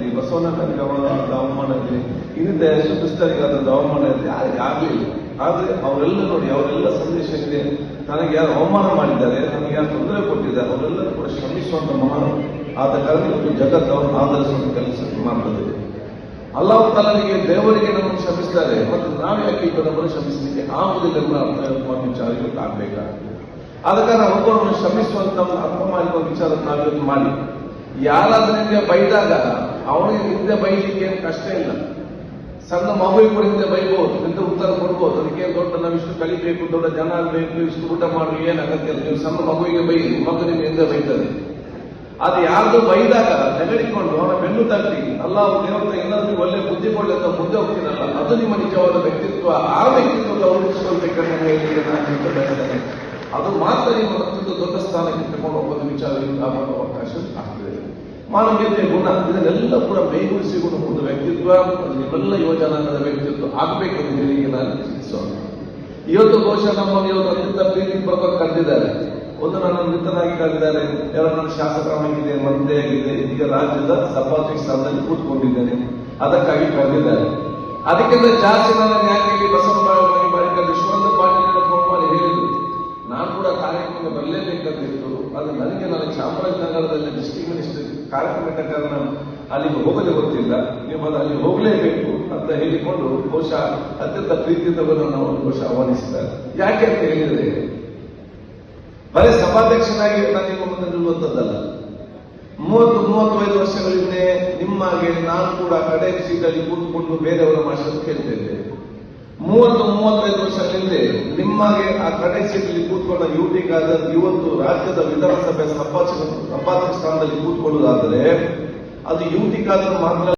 ಇರಲಿ ಬಸವಣ್ಣನಿಗೆ ಅವರ ಅವಮಾನ ಇರಲಿ ಇದರಿಂದ ಯಶೋಭಿಸ್ತರಿಗೆ ಅದೊಂದು ಅವಮಾನ ಇರಲಿ ಯಾರಿಗೆ ಆಗಲಿಲ್ಲ ಆದರೆ ಅವರೆಲ್ಲ ನೋಡಿ, ಅವರೆಲ್ಲ ಸಂದೇಶ ಇದೆ ನನಗೆ ಯಾರು ಅವಮಾನ ಮಾಡಿದ್ದಾರೆ, ನನಗೆ ಯಾರು ತೊಂದರೆ ಕೊಟ್ಟಿದ್ದಾರೆ ಅವರೆಲ್ಲ ಕೂಡ ಶ್ರಮಿಸುವಂತ ಮಹಾನ್ ಆದ ಕಾರಣ ಇವತ್ತು ಜಗತ್ತು ಅವ್ರನ್ನ ಆಧರಿಸುವಂತ ಕೆಲಸ ಮಾಡ್ತದೆ. ಅಲ್ಲಾಹ್ ತಾಲನಿಗೆ ದೇವರಿಗೆ ನಮ್ಮನ್ನು ಶ್ರಮಿಸ್ತಾರೆ ಮತ್ತು ನಾವು ಯಾಕೆ ಈಗ ನಮ್ಮನ್ನು ಶ್ರಮಿಸಲಿಕ್ಕೆ ಆಗುವುದಿಲ್ಲ ಎಂಬ ಅರ್ಥ ವಿಚಾರ ಇವತ್ತು ಆಗಬೇಕಾಗ್ತದೆ. ಆದ ಕಾರಣ ಒಬ್ಬರನ್ನು ಶ್ರಮಿಸುವಂತ ಅರ್ಥ ಮಾಡಿರುವ ವಿಚಾರ ನಾವಿವತ್ತು ಮಾಡಿ. ಯಾರಾದ್ರೂ ನಿಮಗೆ ಬೈದಾಗ, ಅವನಿಗೆ ಹಿಂದೆ ಬೈಲಿಕ್ಕೆ ಏನು ಕಷ್ಟ ಇಲ್ಲ. ಸಣ್ಣ ಮಗು ಕೂಡ ಹಿಂದೆ ಬೈಬಹುದು ಹಿಂದೆ ಉತ್ತರ ಕೊಡ್ಬೋದು. ಅದಕ್ಕೆ ದೊಡ್ಡ ನಾವು ಇಷ್ಟು ಕಲಿಬೇಕು, ದೊಡ್ಡ ಜನ ಬೇಕು ಇಷ್ಟು ಊಟ ಮಾಡಲು ಏನು ಅಗತ್ಯ ನೀವು ಸಣ್ಣ ಮಗುವಿಗೆ ಬೈ ಮಗು ನಿಮ್ಗೆ ಹಿಂದೆ ಬೈತದೆ. ಅದು ಯಾರ್ದು ಬೈದಾಗ ತೆಗೆದುಕೊಂಡು ಅವನ ಬೆನ್ನು ತಟ್ಟಿ ಅಲ್ಲ ದೇವರ ಏನಾದ್ರೂ ಒಳ್ಳೆ ಬುದ್ಧಿ ಕೊಡ್ಲಿ ಅಂತ ಮುಂದೆ ಹೋಗ್ತೀನಲ್ಲ, ಅದು ನಿಮ್ಮ ನಿಜವಾದ ವ್ಯಕ್ತಿತ್ವ, ಆ ವ್ಯಕ್ತಿತ್ವದ ಉಳಿಸಿಕೊಳ್ಬೇಕಂತ ಹೇಳಿ ನಾನು ಬಯಸ್ತೇನೆ ಅದು ಮಾತ್ರ ನಿಮ್ಮ ಅತ್ಯಂತ ದೊಡ್ಡ ಸ್ಥಾನಕ್ಕೆ ತಗೊಂಡು ಹೋಗೋದು ವಿಚಾರದಿಂದ ಬರುವ ಅವಕಾಶ ಆಗ್ತದೆ. ಮಾನವೀಯತೆ ಗುಣ, ಇದನ್ನೆಲ್ಲ ಕೂಡ ಮೈಗೂಡಿಸಿಕೊಂಡು ಒಂದು ವ್ಯಕ್ತಿತ್ವ ನಿಮ್ಮೆಲ್ಲ ಯುವಜನಾಂಗದ ವ್ಯಕ್ತಿತ್ವ ಆಗಬೇಕೆಂದು ಹೇಳಿ ನಾನು ಚಿಂತಿಸೋಣ ಇವತ್ತು ಬಹುಶಃ ನಮ್ಮನ್ನು ಇವತ್ತು ಅತ್ಯಂತ ಪ್ರೀತಿ ಪೂರ್ವಕ ಕರೆದಿದ್ದಾರೆ. ಒಂದು ನನ್ನ ಮಿತ್ರನಾಗಿ ಕರೆದಿದ್ದಾರೆ. ಎಲ್ಲ ನನ್ನ ಮಂತ್ರಿ ಆಗಿದೆ. ಈಗ ರಾಜ್ಯದ ಸಭಾಧ್ಯಕ್ಷ ಸ್ಥಾನದಲ್ಲಿ ಕೂತ್ಕೊಂಡಿದ್ದೇನೆ. ಅದಕ್ಕಾಗಿ ಕರೆದಿದ್ದಾರೆ. ಅದಕ್ಕಿಂತ ಜಾಸ್ತಿ ನನ್ನ ಯಾಕೆ ಇಲ್ಲಿ ಬರಲೇಬೇಕಂತಿತ್ತು ಅದು ನನಗೆ ನಾನು ಚಾಮರಾಜನಗರದಲ್ಲಿ ಡಿಸ್ಟ್ರಿಕ್ಟ್ ಮಿನಿಸ್ಟರ್ ಕಾರ್ಯಕ್ರಮ ಇದ್ದ ಅಲ್ಲಿಗೆ ಹೋಗದೆ ಗೊತ್ತಿಲ್ಲ. ನೀವು ಅದು ಅಲ್ಲಿ ಹೋಗಲೇಬೇಕು ಅಂತ ಹೇಳಿಕೊಂಡು ಬಹುಶಃ ಅತ್ಯಂತ ಪ್ರೀತಿಯಿಂದ ನಾವು ಬಹುಶಃ ಆಹ್ವಾನಿಸಿದ್ದಾರೆ. ಯಾಕೆ ಅಂತ ಹೇಳಿದರೆ, ಬರೀ ಸಭಾಧ್ಯಕ್ಷನಾಗಿ ನಾನು ನಿಲ್ಲುವಂಥದ್ದಲ್ಲ. ಮೂವತ್ತು, ಮೂವತ್ತೈದು ವರ್ಷಗಳಿಂದ ನಿಮ್ಮಾಗೆ ನಾನು ಕೂಡ ಕಡೆ ಸೀಟಲ್ಲಿ ಕೂತ್ಕೊಂಡು ಬೇರೆಯವರ ಮಾತನ್ನು ಕೇಳ್ತಿದ್ದೆ ಮೂವತ್ತು ಮೂವತ್ತೈದು ವರ್ಷಗಳ ಹಿಂದೆ ನಿಮ್ಮಾಗೆ ಆ ಕಡೆ ಸೀಟಲ್ಲಿ ಕೂತ್ಕೊಂಡ ಖಾದರ್ ಇವತ್ತು ರಾಜ್ಯದ ವಿಧಾನಸಭೆ ಸಂಪಾದಕ ಸ್ಥಾನದಲ್ಲಿ ಕೂತ್ಕೊಳ್ಳುವುದಾದರೆ ಅದು ಯುಟಿ ಖಾದರ್ ಮಾತ್ರ